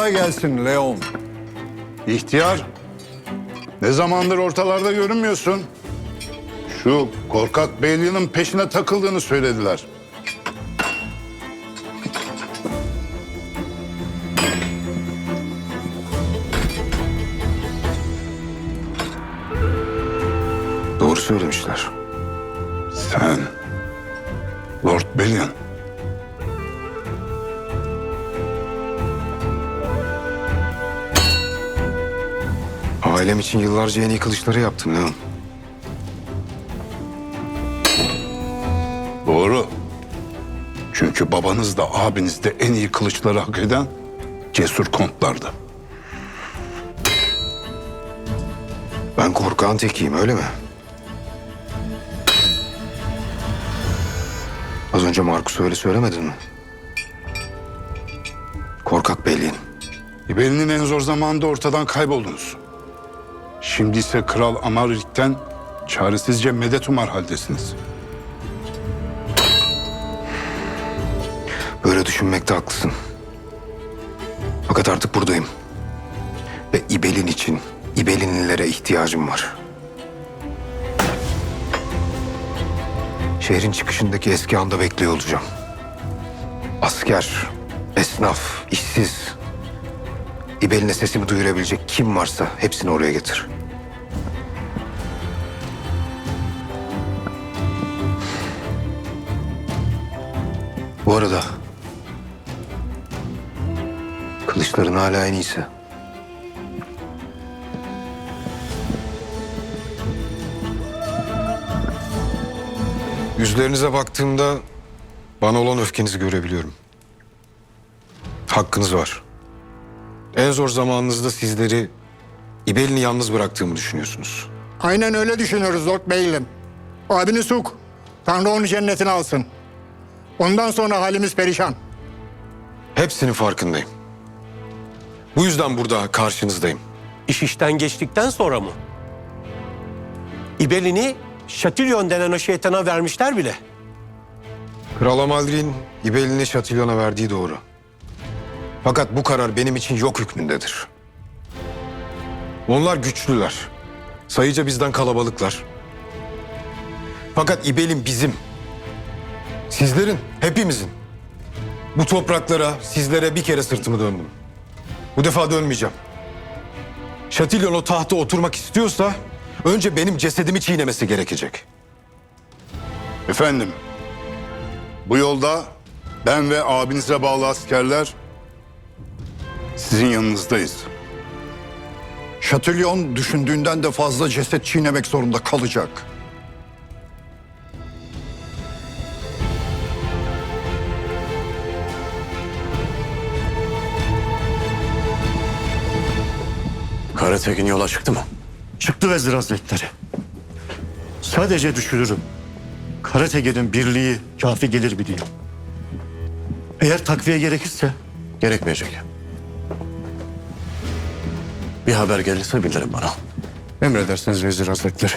Kolay gelsin Leon. İhtiyar, ne zamandır ortalarda görünmüyorsun? Şu korkak Beyliğinin peşine takıldığını söylediler. Doğru söylemişler. Sen, Lord Bellion. Ailem için yıllarca en iyi kılıçları yaptım Leon. Doğru. Çünkü babanız da abiniz de en iyi kılıçları hak eden cesur kontlardı. Ben korkağın tekiyim öyle mi? Az önce Markus öyle söylemedin mi? Korkak belliğin. İbeli'nin en zor zamanında ortadan kayboldunuz. Şimdi ise Kral Amalrik'ten çaresizce medet umar haldesiniz. Böyle düşünmekte haklısın. Fakat artık buradayım. Ve İbelin için İbelinlilere ihtiyacım var. Şehrin çıkışındaki eski anda bekliyor olacağım. Asker, esnaf, işsiz. İbeline sesimi duyurabilecek kim varsa hepsini oraya getir. Bu arada kılıçların hala en iyisi. Yüzlerinize baktığımda bana olan öfkenizi görebiliyorum. Hakkınız var. En zor zamanınızda sizleri İbel'ini yalnız bıraktığımı düşünüyorsunuz. Aynen öyle düşünüyoruz Lord Beylim. Abini suk. Tanrı onu cennetine alsın. Ondan sonra halimiz perişan. Hepsinin farkındayım. Bu yüzden burada karşınızdayım. İş işten geçtikten sonra mı? İbelini Şatilyon denen o şeytana vermişler bile. Kral Amaldri'nin İbel'ini Şatilyon'a verdiği doğru. Fakat bu karar benim için yok hükmündedir. Onlar güçlüler. Sayıca bizden kalabalıklar. Fakat İbel'in bizim. Sizlerin, hepimizin. Bu topraklara, sizlere bir kere sırtımı döndüm. Bu defa dönmeyeceğim. Şatilyon o tahta oturmak istiyorsa... ...önce benim cesedimi çiğnemesi gerekecek. Efendim, bu yolda ben ve abinize bağlı askerler sizin yanınızdayız. Şatülyon düşündüğünden de fazla ceset çiğnemek zorunda kalacak. Karatekin yola çıktı mı? Çıktı Vezir Hazretleri. Sadece düşünürüm. Karatege'nin birliği kafi gelir mi diye. Eğer takviye gerekirse Gerekmeyecek. Bir haber gelirse bildirin bana. Emredersiniz Vezir Hazretleri.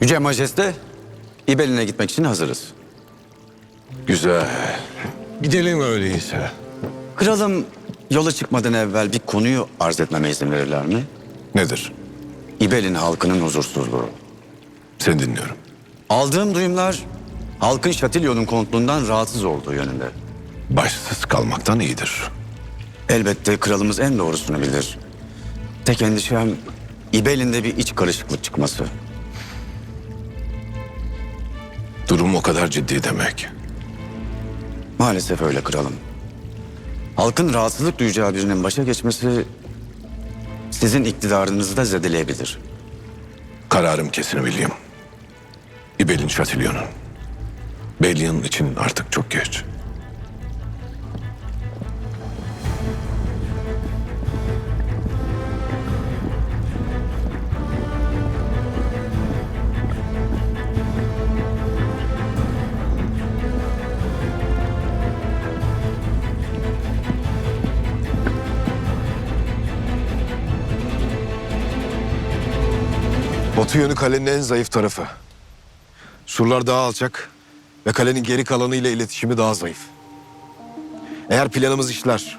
Yüce Majeste, İbelin'e gitmek için hazırız. Güzel. Gidelim öyleyse. Kralım yola çıkmadan evvel bir konuyu arz etmeme izin verirler mi? Nedir? İbelin halkının huzursuzluğu. Seni dinliyorum. Aldığım duyumlar halkın Şatilyon'un kontluğundan rahatsız olduğu yönünde. Başsız kalmaktan iyidir. Elbette kralımız en doğrusunu bilir. Tek endişem İbelin'de bir iç karışıklık çıkması. Durum o kadar ciddi demek. Maalesef öyle kralım. Halkın rahatsızlık duyacağı birinin başa geçmesi sizin iktidarınızı da zedeleyebilir. Kararım kesin William. İbelin Şatilyon'un. Bellion için artık çok geç. Batı yönü kalenin en zayıf tarafı. Surlar daha alçak ve kalenin geri kalanı ile iletişimi daha zayıf. Eğer planımız işler,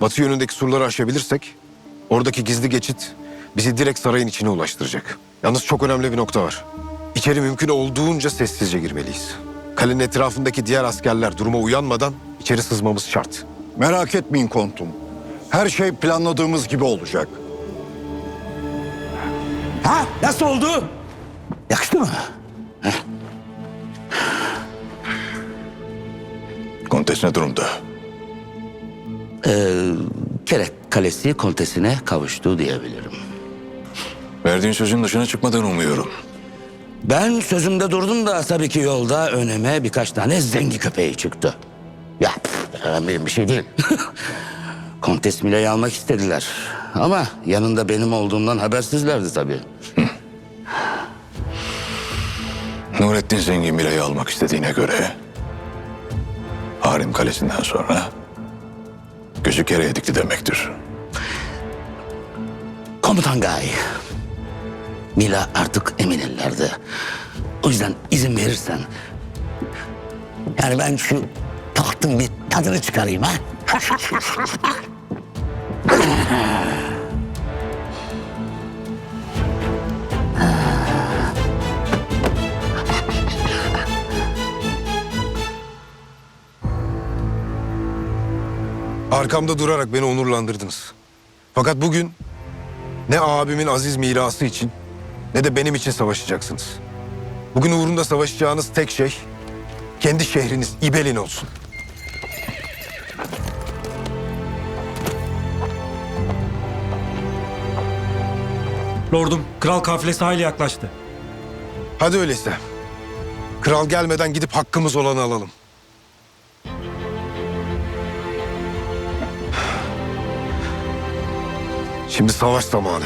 batı yönündeki surları aşabilirsek, oradaki gizli geçit bizi direkt sarayın içine ulaştıracak. Yalnız çok önemli bir nokta var. İçeri mümkün olduğunca sessizce girmeliyiz. Kalenin etrafındaki diğer askerler duruma uyanmadan içeri sızmamız şart. Merak etmeyin kontum. Her şey planladığımız gibi olacak. Ha? Nasıl oldu? Yakıştı mı? Kontes ne durumda? Ee, Kerek Kalesi kontesine kavuştu diyebilirim. Verdiğin sözün dışına çıkmadığını umuyorum. Ben sözümde durdum da tabii ki yolda önüme birkaç tane zengi köpeği çıktı. Ya önemli bir şey değil. Kontes Mile'yi almak istediler. Ama yanında benim olduğumdan habersizlerdi tabii. Nurettin Zengin Mile'yi almak istediğine göre... Harim Kalesi'nden sonra... Gözü kereye dikti demektir. Komutan Gay. Mila artık emin ellerde. O yüzden izin verirsen... Yani ben şu tahtın bir tadını çıkarayım ha. Arkamda durarak beni onurlandırdınız. Fakat bugün ne abimin aziz mirası için ne de benim için savaşacaksınız. Bugün uğrunda savaşacağınız tek şey kendi şehriniz İbelin olsun. Lordum, kral kafilesi hayli yaklaştı. Hadi öyleyse. Kral gelmeden gidip hakkımız olanı alalım. Şimdi savaş zamanı.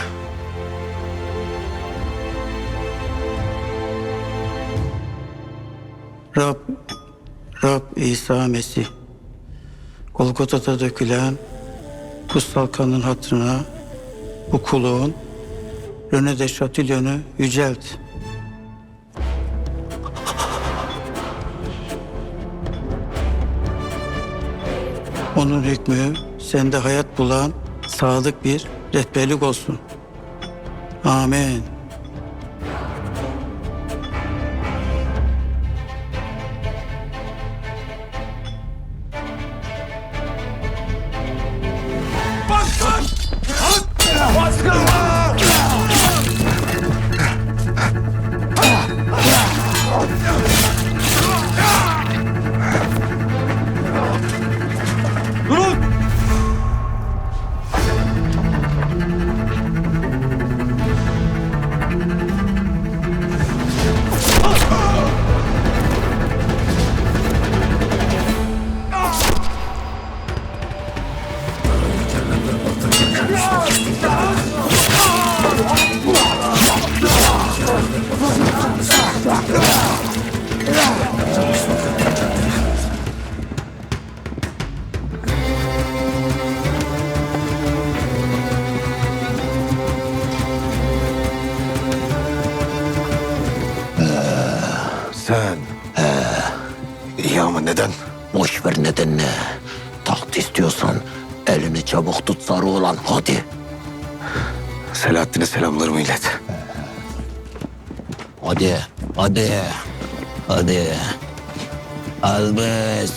Rab, Rab İsa Mesih, Golgota'da dökülen kutsal kanın hatırına bu kuluğun Rene de Chatillon'u yücelt. Onun hükmü sende hayat bulan sadık bir rehberlik olsun. Amin. Ver nedenini. Taht istiyorsan elini çabuk tut sarı olan hadi. Selahattin'e selamlarımı ilet. Hadi, hadi, hadi. Albes.